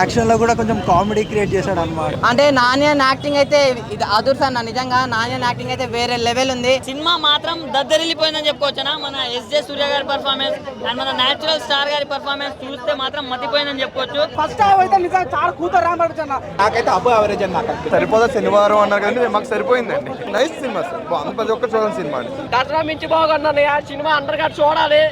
యాక్షన్లో కూడా కొంచెం comedy create చేశాడు అనమాట అంటే నాణ్యన్ యాక్టింగ్ అయితే ఇది అదుర్స్ అన్న నిజంగా నాణ్యన్ యాక్టింగ్ అయితే వేరే లెవెల్ ఉంది. సినిమా మాత్రం దద్దరిల్లిపోయిందని చెప్పుకోవచ్చునా? మన S J Surya performance and మన నేచురల్ స్టార్ గారి పర్ఫార్మెన్స్ చూస్తే మాత్రం మతిపోయిందని చెప్పుకోవచ్చు. ఫస్ట్ హాఫ్ అయితే నిజంగా చాలా కూతురు రాబడుతున్నా నాకైతే అబ్బో అవరేజ్ అని నాకు అనిపిస్తుంది. సరిపోదా శనివారం అన్నారు కానీ మాకు సరిపోయిందండి. నైస్ సినిమా సార్ ప్రతి ఒక్కరు చూడాలి సినిమా దసరా మించి బాగున్నాను ఆ సినిమా అందరికీ చూడాలి.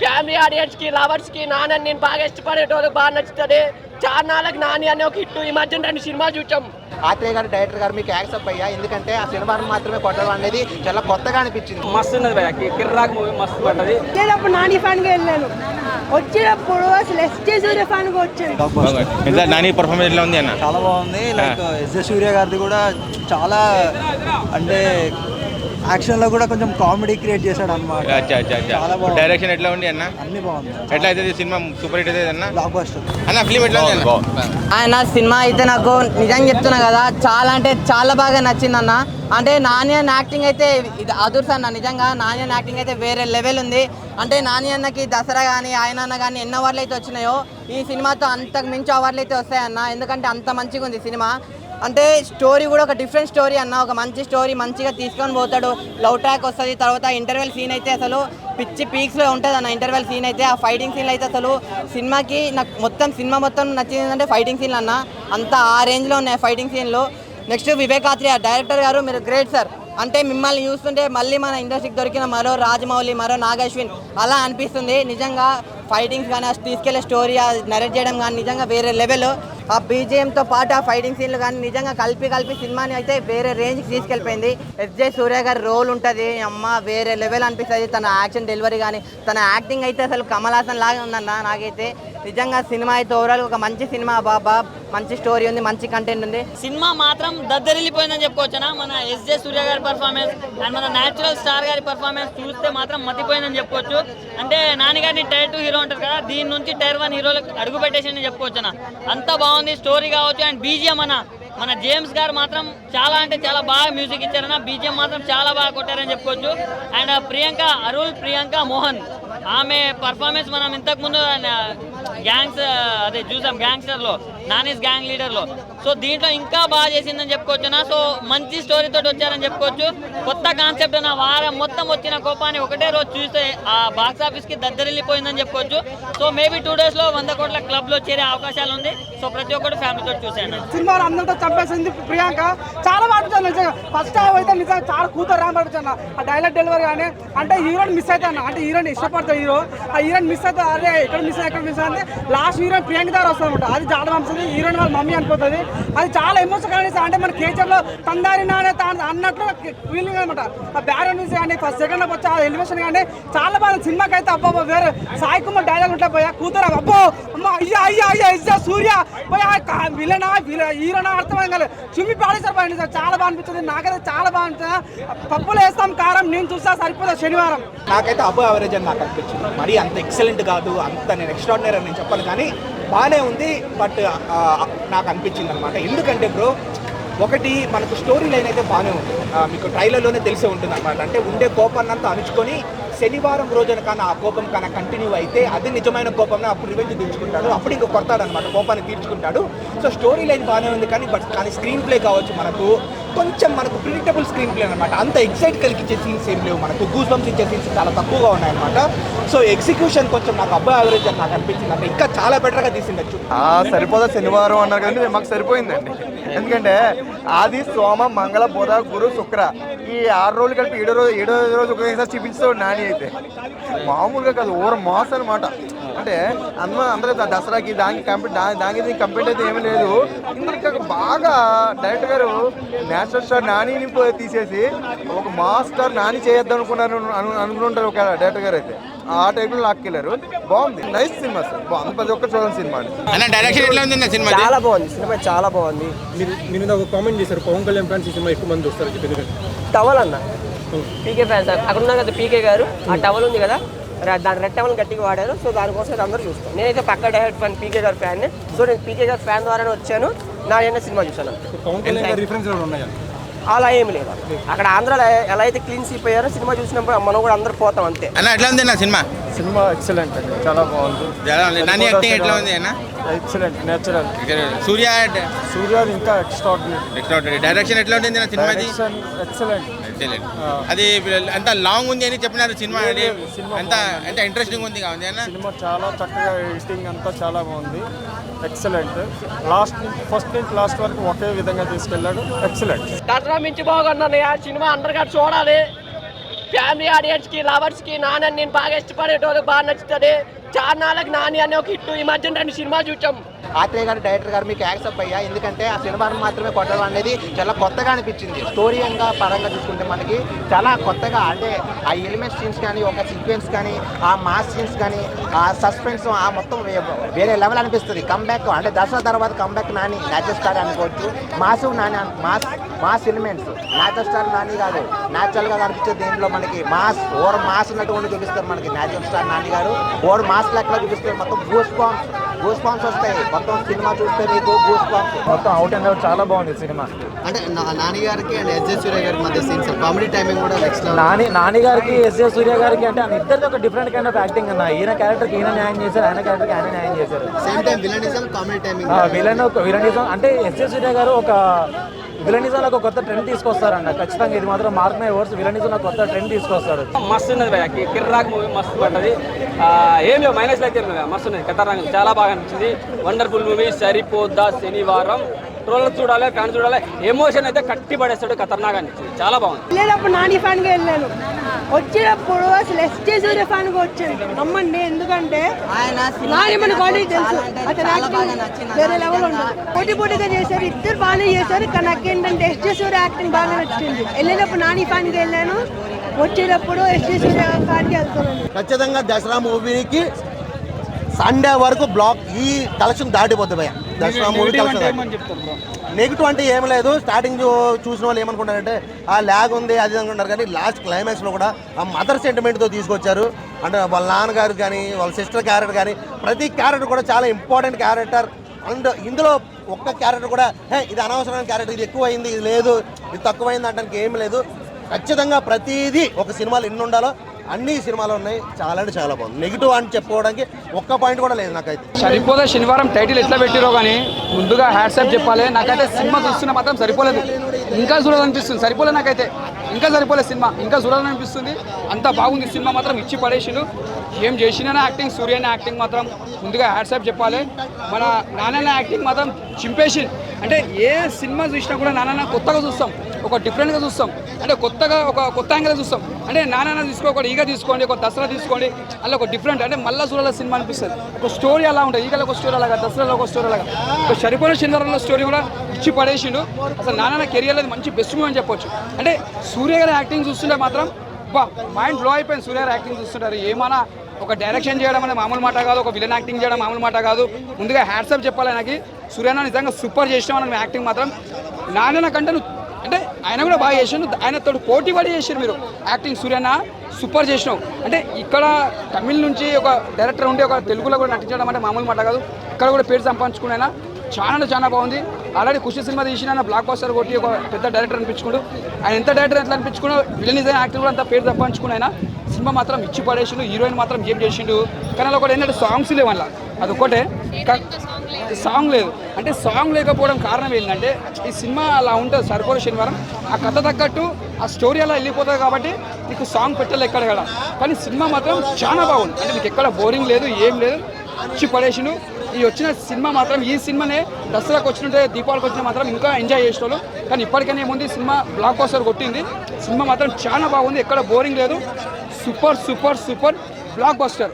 ఫ్యామిలీ ఆడియన్స్కి లవర్స్కి నాన్న నేను బాగా ఇష్టపడేటోళ్ళకి బాగా నచ్చుతుంది. చాన్నాళ్ళకి నాని అనే ఒక హిట్ ఈ మధ్య రెండు సినిమా చూసాం ఆత్రేయ గారు డైరెక్టర్ గారు మీకు యాక్సెప్ట్ అయ్యా? ఎందుకంటే ఆ సినిమా మాత్రమే కొట్టడం అనేది చాలా కొత్తగా అనిపించింది. మస్తు ఉన్నది భయ కిర్రాక్ మూవీ మస్తు పడ్డది. వచ్చేటప్పుడు నాని ఫ్యాన్గా వెళ్ళాను. వచ్చేటప్పుడు అసలు ఎస్జే సూర్య ఫ్యాన్గా వచ్చాను నాని పర్ఫార్మెన్స్ ఉంది అన్న? చాలా బాగుంది. లైక్ ఎస్ జె సూర్య గారిది కూడా చాలా అంటే యాక్షన్లో కూడా కొంచెం కామెడీ క్రియేట్ చేశాడు అనమాట అచ్చా అచ్చా అచ్చా. చాలా బాగుంది. డైరెక్షన్ ఎట్లా ఉంది అన్న? అన్ని బాగుంది. ఎట్లా అయితే సినిమా? సూపర్ హిట్ అయితే అన్న? బ్లాక్ బస్టర్ అన్న ఫిలిం ఎట్లా ఉంది అన్న? ఆయన సినిమా అయితే నాకు నిజంగా చెప్తున్నా కదా చాలా అంటే చాలా బాగా నచ్చింది అన్న. అంటే నాణ్యన్ యాక్టింగ్ అయితే ఇది అదుర్స్ అన్న నిజంగా నాణ్యన్ యాక్టింగ్ అయితే వేరే లెవెల్ ఉంది. అంటే నాని అన్నకి దసరా కానీ ఆయన అన్న కానీ ఎన్ని అవార్డులు అయితే వచ్చినాయో ఈ సినిమాతో అంతకు మించి అవార్డులు అయితే వస్తాయన్న. ఎందుకంటే అంత మంచిగా ఉంది సినిమా. అంటే స్టోరీ కూడా ఒక డిఫరెంట్ స్టోరీ అన్న ఒక మంచి స్టోరీ మంచిగా తీసుకొని పోతాడు. లవ్ ట్రాక్ వస్తుంది తర్వాత ఇంటర్వెల్ సీన్ అయితే అసలు పిచ్చి పీక్స్లో ఉంటుంది అన్న ఇంటర్వెల్ సీన్ అయితే. ఆ ఫైటింగ్ సీన్ అయితే అసలు సినిమాకి నాకు మొత్తం సినిమా మొత్తం నచ్చింది ఏంటంటే ఫైటింగ్ సీన్లు అన్న. అంత ఆ రేంజ్లో ఉన్నాయి ఫైటింగ్ సీన్లు. నెక్స్ట్ వివేకాత్రి ఆత్రేయ డైరెక్టర్ గారు మీరు గ్రేట్ సార్. అంటే మిమ్మల్ని చూస్తుంటే మళ్ళీ మన ఇండస్ట్రీకి దొరికిన మరో రాజమౌళి మరో నాగశ్విన్ అలా అనిపిస్తుంది. నిజంగా ఫైటింగ్స్ కానీ తీసుకెళ్ళే స్టోరీ నరేట్ చేయడం కానీ నిజంగా వేరే లెవెల్ ఆ బీజిఎంతో పాటు ఆ ఫైటింగ్ సీన్లు కానీ నిజంగా కలిపి కలిపి సినిమాని అయితే వేరే రేంజ్కి తీసుకెళ్ళిపోయింది. ఎస్జే సూర్య గారి రోల్ ఉంటుంది. అమ్మ వేరే లెవెల్ అనిపిస్తుంది. తన యాక్షన్ డెలివరీ కానీ తన యాక్టింగ్ అయితే అసలు కమల్ హాసన్ లాగా ఉందన్న నాకైతే. నిజంగా సినిమా అయితే ఓవరాల్ ఒక మంచి సినిమా బాబా. మంచి స్టోరీ ఉంది మంచి కంటెంట్ ఉంది. సినిమా మాత్రం దద్దరిల్లిపోయిందని చెప్పుకోవచ్చునా? మన S J Surya performance and మన నేచురల్ స్టార్ గారి పర్ఫార్మెన్స్ చూస్తే మాత్రం మతిపోయిందని చెప్పుకోవచ్చు. అంటే నాన్నగారిని టైర్ టూ హీరో ఉంటారు కదా దీని నుంచి టైర్ వన్ హీరోలకు అడుగు పెట్టేసి చెప్పుకోవచ్చునా? అంత బాగుంది స్టోరీ కావచ్చు అండ్ బీజిఎం అన్న మన జేమ్స్ గారు మాత్రం చాలా అంటే చాలా బాగా మ్యూజిక్ ఇచ్చారన్న బీజిఎం మాత్రం చాలా బాగా కొట్టారని చెప్పుకోవచ్చు. అండ్ ప్రియాంక అరుల్ ప్రియాంక మోహన్ ఆమె పర్ఫార్మెన్స్ మనం ఇంతకు గ్యాంగ్స్ అదే చూసాం గ్యాంగ్స్టర్లో నానీస్ గ్యాంగ్ లీడర్లో సో దీంట్లో ఇంకా బాగా చేసిందని చెప్పుకోవచ్చునా సో మంచి స్టోరీ తోటి వచ్చారని చెప్పుకోవచ్చు. కొత్త కాన్సెప్ట్ నా వారం మొత్తం వచ్చిన కోపాన్ని ఒకటే రోజు చూస్తే ఆ బాక్స్ ఆఫీస్కి దద్దరిల్లిపోయిందని చెప్పుకోవచ్చు. సో మేబీ టూ డేస్లో వంద కోట్ల క్లబ్లో చేరే అవకాశాలు ఉంది. సో ప్రతి ఒక్కరు ఫ్యామిలీతో చూసాను సినిమా అందరితో చంపేసింది ప్రియాంక. చాలా బాగా నిజంగా. ఫస్ట్ హాఫ్ అయితే నిజంగా చాలా కూతురు రాబడుతున్నా ఆ డైలాగ్ డెలివరీ కానీ అంటే హీరోని మిస్ అవుతాను అంటే హీరోని ఇష్టపడతాడు హీరో ఆ హీరోని మిస్ అవుతా అరే ఎక్కడ మిస్ ఎక్కడ మిస్ అయితే లాస్ట్ హీరోయిన్ ప్రియాంక దగ్గర వస్తుంది అది చాలా అనుకుంటుంది హీరోయిన్ వాళ్ళ మమ్మీ అనుకుంటుంది అది చాలా ఎమోషన్ కానీ అంటే మన కేచర్లో తందారి తాను అన్నట్లు ఫీలింగ్ అనమాట ఆ బ్యాక్గ్రౌండ్ న్యూస్ కానీ ఫస్ట్ సెకండ్లో వచ్చే ఎలివేషన్ కానీ చాలా బాగా సినిమాకి అయితే అబ్బా వేరే సాయి కుమార్ డైలాగ్ ఉంటా పోయా కూతురు అబ్బో అమ్మ అయ్యా అయ్యా అయ్యా ఇజ్జా సూర్య పోయా విలనా హీరోనా అర్థమైంది కదా చుమ్మి పాడేశారు పోయింది సార్ చాలా బాగా అనిపించింది నాకైతే చాలా బాగా అనిపించింది పప్పులు వేస్తాం కారం నేను చూస్తా సరిపోతా శనివారం? నాకైతే అబ్బో అవరేజ్ అని నాకు అనిపించింది. మరి అంత ఎక్సలెంట్ కాదు అంత నేను ఎక్స్ట్రాడినరీ అని నేను చెప్పాను. కానీ బాగానే ఉంది బట్ నాకు అనిపించింది అనమాట ఎందుకంటే బ్రో ఒకటి మనకు స్టోరీ లైన్ అయితే బాగానే ఉంది. మీకు ట్రైలర్లోనే తెలిసే ఉంటుంది అనమాట అంటే ఉండే కోపాన్నంతా అణుచుకొని శనివారం రోజున కానీ ఆ కోపం కానీ కంటిన్యూ అయితే అది నిజమైన కోపం అప్పుడు రివెంజ్ తీర్చుకుంటాడు. అప్పుడు ఇంకా కొడతాడు అనమాట కోపాన్ని తీర్చుకుంటాడు. సో స్టోరీ లైన్ బాగానే ఉంది కానీ బట్ కానీ స్క్రీన్ ప్లే కావచ్చు మనకు కొంచెం మనకు ప్రిడిక్టబుల్ స్క్రీన్ ప్లే అనమాట అంత ఎక్సైట్ కలిగించే సీన్స్ ఏం లేవు మనకు. గూస్ బంప్స్ ఇచ్చే సీన్స్ చాలా తక్కువగా ఉన్నాయన్నమాట. సో ఎగ్జిక్యూషన్ కొంచెం నాకు అబ్బాయి యావరేజ్ అని నాకు అనిపించింది. అంటే ఇంకా చాలా బెటర్గా తీసిండొచ్చు. సరిపోదా శనివారం అన్నారు కానీ మాకు సరిపోయిందండి. ఎందుకంటే ఆది సోమ మంగళ బుధ గురు శుక్ర ఈ ఆరు రోజులు కలిపి ఏడో రోజు ఏడో రోజు ఒకేసారి చూపించాడు నాని అయితే. మామూలుగా కాదు ఓర మాస్ అనమాట అంటే అందరూ అందరూ దసరాకి దానికి కంపెనీ దానికి దీనికి కంపెనీ అయితే ఏమీ లేదు. ఇందులో బాగా డైరెక్టర్ గారు నేషనల్ స్టార్ నానిని తీసేసి ఒక మాస్ స్టార్ నాని చేయొద్దు అనుకున్నారు అను- అనుకుంటారు ఒక డైరెక్టర్ గారు అయితే. ఆ టైప్లో లాక్కెళ్ళారు. బాగుంది. Nice cinema sir. బాగుంది ప్రతి ఒక్కరు చూడండి సినిమా అన్న డైరెక్షన్ ఎట్లా ఉంది సినిమా చాలా బాగుంది. సినిమా చాలా బాగుంది. మీరు మీరు ఒక కామెంట్ చేశారు. పవన్ కళ్యాణ్ ఫ్యాన్స్ సినిమా ఎక్కువ మంది వస్తారు టవల్ అన్న. PK fans. అక్కడ ఉన్నారు కదా పీకే గారు. ఆ టవల్ ఉంది కదా? దాని రెడ్ టవల్ గట్టిగా వాడారు సో దానికోసం ఇది అందరూ చూస్తాం నేనైతే పక్క డైరెక్ట్ ఫ్యాన్ పీకే గారు ఫ్యాన్ సో నేను పీకే గారు ఫ్యాన్ ద్వారానే వచ్చాను. నా ఏమైనా సినిమా చూసాను అలా ఏమి లేదు. అక్కడ ఆంధ్రాలో ఎలా అయితే క్లీన్ సీప్ అయ్యారో సినిమా చూసినప్పుడు మనం కూడా అందరూ పోతాం అంతే. అన్న ఎట్లా ఉంది అన్న సినిమా? సినిమా ఎక్సలెంట్ అండి. చాలా బాగుంది. నాని యాక్టింగ్ ఎట్లా ఉంది అన్న? ఎక్సలెంట్ నేచురల్ సూర్య సూర్య ఇంకా ఎక్స్ట్రాడినరీ ఎక్స్ట్రాడనరీ డైరెక్షన్ ఎట్లా ఉంటుంది నా సినిమాది? డైరెక్షన్ ఎక్సలెంట్ అది అంత లాంగ్ ఉంది అని చెప్పినారు సినిమా అది. అంత ఎంత ఇంట్రెస్టింగ్ ఉంది కావాలి అన్న సినిమా చాలా చక్కగా ఎడిటింగ్ అంతా చాలా బాగుంది. ఎక్సలెంట్ లాస్ట్ ఫస్ట్ నుంచి లాస్ట్ వరకు ఒకే విధంగా తీసుకెళ్ళాడు. ఎక్సలెంట్ దసరా మించి బాగుందండి ఆ సినిమా అందరికీ చూడాలి. ఫ్యామిలీ ఆడియన్స్కి లవర్స్కి నాన్న నేను బాగా ఇష్టపడేటోళ్ళకి బాగా నచ్చుతుంది. చార్నాలకు నాని అనే ఒక హిట్ ఈ మధ్య రెండు సినిమా చూసాం ఆత్రేయ గారు డైరెక్టర్ గారు మీకు యాక్సెప్ట్ అయ్యా? ఎందుకంటే ఆ సినిమాను మాత్రమే కొట్టడం అనేది చాలా కొత్తగా అనిపించింది. స్టోరీ అంగా పరంగా చూసుకుంటే మనకి చాలా కొత్తగా అంటే ఆ ఎలిమెంట్ సీన్స్ కానీ ఒక సీక్వెన్స్ కానీ ఆ మాస్ సీన్స్ కానీ ఆ సస్పెన్స్ ఆ మొత్తం వేరే లెవెల్ అనిపిస్తుంది. కంబ్యాక్ అంటే దసరా తర్వాత కంబ్యాక్ నాని నేచర్ స్టార్ అనుకోవచ్చు. Mass Nani mass mass elements nature star Nani కాదు న్యాచురల్గా కనిపించే దీంట్లో మనకి మాస్ ఓవర్ మాస్ ఉన్నటువంటి చూపిస్తారు మనకి నేచర్ స్టార్ నాని గారు. ఓవర్ మాస్ లెక్కలో చూపిస్తారు మొత్తం గూస్ బాంబ్స్ గూస్ బాంబ్స్ వస్తాయి. మొత్తం సినిమా చూస్తే మీకు గూస్ బాంబ్స్ మొత్తం అవుట్ అండ్ అవుట్ చాలా బాగుంది సినిమా. అంటే నాని గారికి అండ్ ఎస్ జే సూర్య గారి మధ్య సీన్స్ కామెడీ టైమింగ్ కూడా నెక్స్ట్ నాని నాని గారికి ఎస్ఏ సూర్య గారికి అంటే ఇద్దరిది ఒక డిఫరెంట్ కైండ్ ఆఫ్ యాక్టింగ్ అన్న. ఈయన క్యారెక్టర్కి ఈయన న్యాయం చేశారు ఆయన క్యారెక్టర్కి ఆయన న్యాయం చేశారు. Same time villainism comedy timing villain villainism అంటే ఎస్ఏ సూర్య గారు ఒక విలనిజంలో ఒక కొత్త ట్రెండ్ తీసుకొస్తారన్న ఖచ్చితంగా ఇది మాత్రం మార్క్ మై వర్డ్స్ విలనిజంలో కొత్త ట్రెండ్ తీసుకొస్తారు మస్తు ఉన్నది భయ కిర్రాక్ మూవీ మస్తు పడ్డది. ఆ, ఏం లేవు మైనస్ అయితే. మస్తు ఉన్నది ఖతర్నాక్ చాలా బాగా అనిపించింది. వండర్ఫుల్ మూవీ సరిపోద్దా శనివారం? ట్రోలర్ చూడాలి ఫ్యాన్ చూడాలి. ఎమోషన్ అయితే కట్టి పడేస్తాడు ఖతర్నాక్ అనిపించింది చాలా బాగుంది. వెళ్ళేటప్పుడు నాని ఫ్యాన్గా వెళ్ళాను. వచ్చేటప్పుడు అసలు ఎస్టీ సూర్య ఫ్యాన్గా వచ్చాను నమ్మండి ఎందుకంటే ఆయన నాని ఆల్రెడీ తెలుసు. అతను యాక్టింగ్ వేరే లెవెల్ ఉండదు. పోటీ పోటీగా చేశారు ఇద్దరు బాగానే చేశారు కానీ నాకేంటంటే ఎస్టీ సూర్య యాక్టింగ్ బాగా నచ్చింది. వెళ్ళేటప్పుడు నాని ఫ్యాన్కి వెళ్ళాను. వచ్చేటప్పుడు ఎస్టీ సూర్య ఫ్యాన్కి వెళ్తున్నాను. ఖచ్చితంగా దసరా మూవీకి సండే వరకు బ్లాక్ ఈ కలెక్షన్ దాటిపోతుంది భయ దసరా మూవీ నెగిటివ్ అంటే ఏం లేదు. స్టార్టింగ్ చూసిన వాళ్ళు ఏమనుకుంటారంటే ఆ ల్యాగ్ ఉంది అది అనుకుంటారు. కానీ లాస్ట్ క్లైమాక్స్లో కూడా ఆ మదర్ సెంటిమెంట్తో తీసుకొచ్చారు. అంటే వాళ్ళ నాన్నగారు కానీ వాళ్ళ సిస్టర్ క్యారెక్టర్ కానీ ప్రతి క్యారెక్టర్ కూడా చాలా ఇంపార్టెంట్ క్యారెక్టర్ అండ్ ఇందులో ఒక్క క్యారెక్టర్ కూడా హే ఇది అనవసరమైన క్యారెక్టర్ ఇది ఎక్కువైంది ఇది లేదు ఇది తక్కువైంది అంటానికి ఏం లేదు. ఖచ్చితంగా ప్రతిదీ ఒక సినిమాలో ఎన్ని ఉండాలో అన్ని సినిమాలు ఉన్నాయి. చాలా అంటే చాలా బాగుంది. నెగిటివ్ అని చెప్పుకోవడానికి ఒక్క పాయింట్ కూడా లేదు నాకైతే. సరిపోతే శనివారం టైటిల్ ఎట్లా పెట్టిరో కానీ ముందుగా హ్యాట్సాప్ చెప్పాలి. నాకైతే సినిమా చూస్తున్న మాత్రం సరిపోలేదు. ఇంకా చూడాలనిపిస్తుంది. సరిపోలేదు నాకైతే. ఇంకా సరిపోలేదు సినిమా. ఇంకా చూడాలనిపిస్తుంది. అంత బాగుంది సినిమా మాత్రం ఇచ్చి పడేసిండు. ఏం చేసిన యాక్టింగ్ సూర్యన యాక్టింగ్ మాత్రం ముందుగా హ్యాట్సాప్ చెప్పాలి. మన నాన్న యాక్టింగ్ మాత్రం చింపేసి అంటే ఏ సినిమా చూసినా కూడా నాన్న కొత్తగా చూస్తాం. ఒక డిఫరెంట్గా చూస్తాం. అంటే కొత్తగా ఒక కొత్త యాంగిల్ చూస్తాం. అంటే నాన్న తీసుకోకూడదు ఈగ తీసుకోండి ఒక దసరా తీసుకోండి అలా ఒక డిఫరెంట్ అంటే మళ్ళీ చూడాల సినిమా అనిపిస్తుంది. ఒక స్టోరీ అలా ఉంటుంది. ఈగలో ఒక స్టోరీ అలాగా దసరాలో ఒక స్టోరీ అలాగా. ఒక సరిపోయిన చిన్నరంలో స్టోరీ కూడా ఇచ్చి పడేసిండు. అసలు నాన్న కెరియర్ అనేది మంచి బెస్ట్ మూవీ అని చెప్పొచ్చు. అంటే సూర్య గారి యాక్టింగ్ చూస్తుంటే మాత్రం బా మైండ్ బ్లో అయిపోయింది. సూర్య గారి యాక్టింగ్ చూస్తుంటారు. ఏమైనా ఒక డైరెక్షన్ చేయడం అనేది మామూలు మాట కాదు. ఒక విలన్ యాక్టింగ్ చేయడం మామూలు మాట కాదు. ముందుగా హ్యాట్సప్ చెప్పాలి నాకు సూర్యన నిజంగా సూపర్ చేసినాం మనం యాక్టింగ్ మాత్రం. నాన్న కంటే నువ్వు అంటే ఆయన కూడా బాగా చేసిండు. తోడు పోటీ పడి చేసారు మీరు. యాక్టింగ్ సూర్యన్న సూపర్ చేసినావు. అంటే ఇక్కడ తమిళ్ నుంచి ఒక డైరెక్టర్ ఉండి ఒక తెలుగులో కూడా నటించడం అంటే మామూలు మాట కాదు. ఇక్కడ కూడా పేరు సంపాదించుకున్నాయినా చాలా అంటే చాలా బాగుంది. ఆల్రెడీ ఖుషి సినిమా తీసిన బ్లాక్ బాస్టర్ కొట్టి ఒక పెద్ద డైరెక్టర్ అనిపించుకుడు ఆయన ఎంత డైరెక్టర్ ఎట్లా అనిపించుకున్నా అయిన యాక్టర్ కూడా అంత పేరు తప్పించుకున్నాయినా ఆయన. సినిమా మాత్రం ఇచ్చి పడేసిండు హీరోయిన్ మాత్రం ఏం చేసిండు? కానీ అలా ఒకటి ఏంటంటే సాంగ్స్ లేవు అలా అదొకటే సాంగ్ లేదు. అంటే సాంగ్ లేకపోవడం కారణం ఏంటంటే ఈ సినిమా అలా ఉంటుంది సరిపోరు శనివారం. ఆ కథ తగ్గట్టు ఆ స్టోరీ అలా వెళ్ళిపోతుంది కాబట్టి నీకు సాంగ్ పెట్టాలి ఎక్కడ కదా. కానీ సినిమా మాత్రం చాలా బాగుంది. అంటే నీకు ఎక్కడ బోరింగ్ లేదు ఏం లేదు. ఇచ్చి పడేసిండు. ఈ వచ్చిన సినిమా మాత్రం ఈ సినిమానే దసరాకు వచ్చినట్టే దీపావళికి వచ్చిన మాత్రం ఇంకా ఎంజాయ్ చేసేవాళ్ళు కానీ ఇప్పటికైనా ఏముంది సినిమా బ్లాక్ బాస్టర్ కొట్టింది. సినిమా మాత్రం చాలా బాగుంది ఎక్కడ బోరింగ్ లేదు. Super super super blockbuster